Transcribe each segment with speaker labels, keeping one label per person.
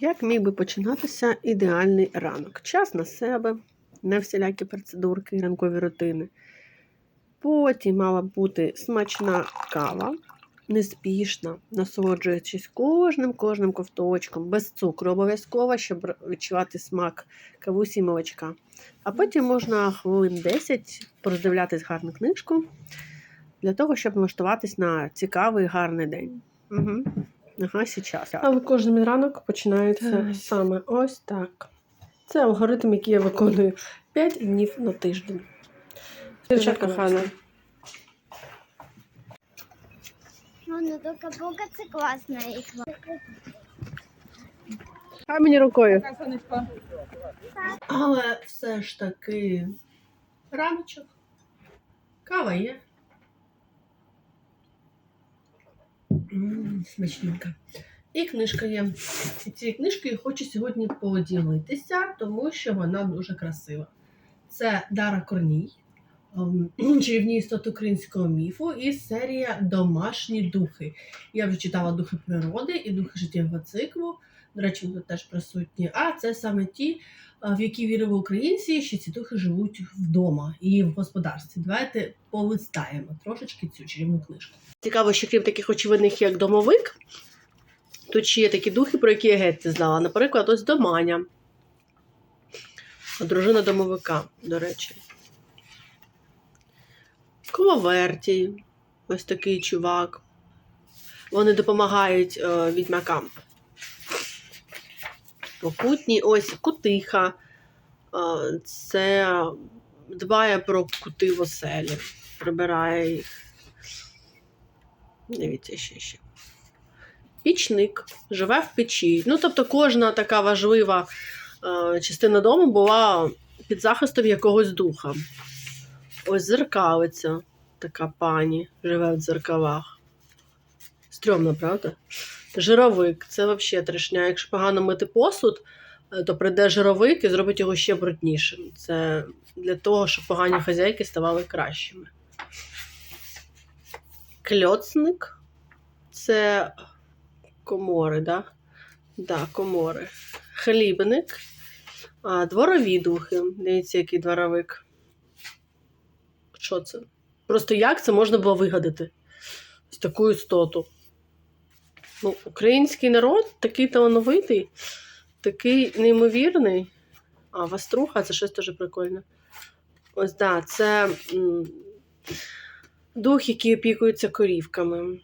Speaker 1: Як міг би починатися ідеальний ранок? Час на себе, на всілякі процедурки ранкові рутини. Потім мала б бути смачна кава, неспішна, насолоджуючись кожним кожним ковточком, без цукру, обов'язково, щоб відчувати смак кавусі молочка. А потім можна хвилин 10 пороздивлятись гарну книжку для того, щоб налаштуватись на цікавий гарний день. Угу. Ага, сейчас.
Speaker 2: Але кожен мій ранок починається
Speaker 1: Так.
Speaker 2: саме ось так. Це алгоритм, який я виконую 5 днів на тиждень. Дуже кохана.
Speaker 3: Ну, ну только Бога це класна ігра.
Speaker 1: А мені рукою. Але все ж таки раночок. Кава є. М, Смачненька. І книжка є. І цією книжкою хочу сьогодні поділитися, тому що вона дуже красива. Це Дара Корній, ем, чарівні істоти українського міфу і серія Домашні духи. Я вже читала духи природи і духи життєвого циклу. До речі, вони теж присутні. А це саме ті, в які вірили українці, що ці духи живуть вдома і в господарстві. Давайте полистаємо трошечки цю чарівну книжку. Цікаво, що крім таких очевидних, як домовик, тут ще є такі духи, про які я геть не знала. Наприклад, ось доманя. Дружина домовика, до речі. Коловертій, ось такий чувак. Вони допомагають е, відьмакам. Покутні, ось кутиха. Це дбає про кути в оселі, прибирає їх. Дивіться ще ще. Пічник живе в печі. Ну, тобто, кожна така важлива частина дому була під захистом якогось духа. Ось зеркалиця, така пані, живе в дзеркалах. Стрьомно, правда? Жировик це взагалі трешня. Якщо погано мити посуд, е, то прийде жировик і зробить його ще бруднішим. Це для того, щоб погані хазяйки ставали кращими. Кльоцник це комори, да? Да, комори. Хлібник, а, дворові духи. Дивіться, який дворовик. Що це? Просто як це можна було вигадати? Ось таку істоту. Ну, український народ такий талановитий, такий неймовірний. А ваструха це щось дуже прикольне. Ось да, це м, дух, який опікується корівками.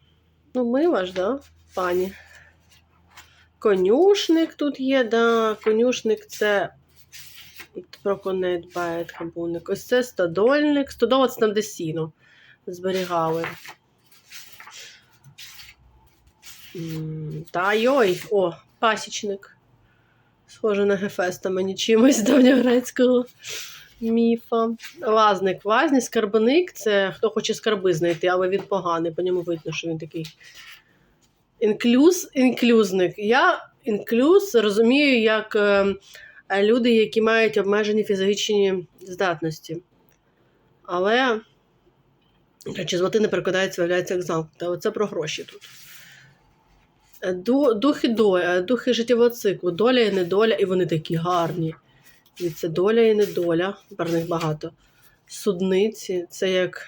Speaker 1: Ну, мила ж, да, пані. Конюшник тут є, да. Конюшник це про коней дбає хабуник. Ось це стодольник. Стодола це там, де сіно зберігали. Та йой, о, пасічник. Схоже на Гефеста мені чимось давньогрецького міфа. Лазник, лазні, скарбник це хто хоче скарби знайти, але він поганий, по ньому видно, що він такий. Інклюз, інклюзник. Я інклюз розумію як е, люди, які мають обмежені фізичні здатності. Але, речі, з латини перекладається, виявляється, як замкнута. Оце про гроші тут. Е, ду- Духи доля, духи життєвого циклу, доля і недоля, і вони такі гарні. І це доля і недоля, про них багато. Судниці, це як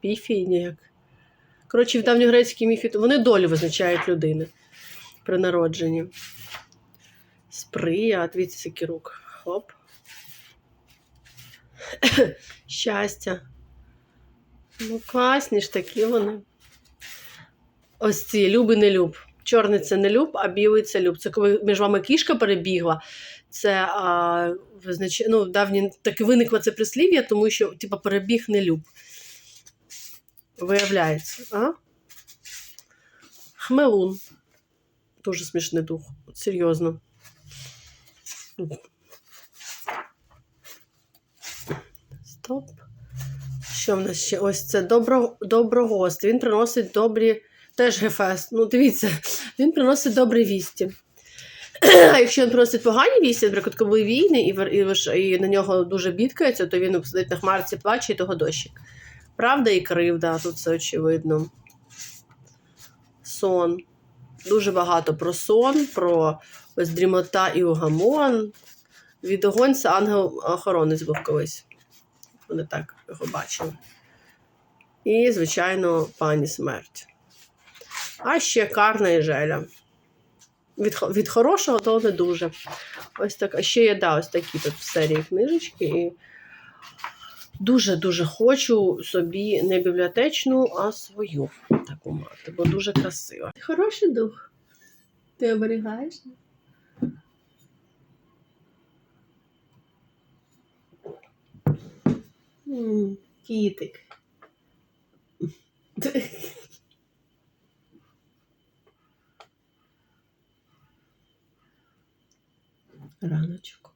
Speaker 1: піфії, як. Коротше, в давньогрецькій міфі вони долю визначають людини при народженні. Сприя, дивіться, скільки рук. Хоп. Щастя. Ну, класні ж такі вони. Ось ці люб і не люб. Чорний це не люб, а білий це люб. Це коли між вами кішка перебігла. Це а, визнач... ну, давні таки виникло це прислів'я, тому що типу, перебіг не люб. Виявляється, а? Хмелун. Дуже смішний дух. Серйозно. Стоп. Що в нас ще? Ось це добро, доброгост. Він приносить добрі. Теж гефест. Ну, дивіться, він приносить добрі вісті. А якщо він приносить погані вісті, наприклад, коли війни, і, і, і на нього дуже бідкається, то він сидить на хмарці, плаче, і того дощик. Правда і кривда, тут все очевидно. Сон. Дуже багато про сон, про ось дрімота і угамон. Від огонь це ангел-охоронець був колись. Вони так його бачили. І, звичайно, пані смерть. А ще Карна і Желя. Від, від хорошого то не дуже. Ось так. А ще є да, ось такі тут в серії книжечки. І дуже-дуже хочу собі не бібліотечну, а свою таку мати, бо дуже красива.
Speaker 2: Ти хороший дух. Ти оберігаєш? Кітик. Раночок.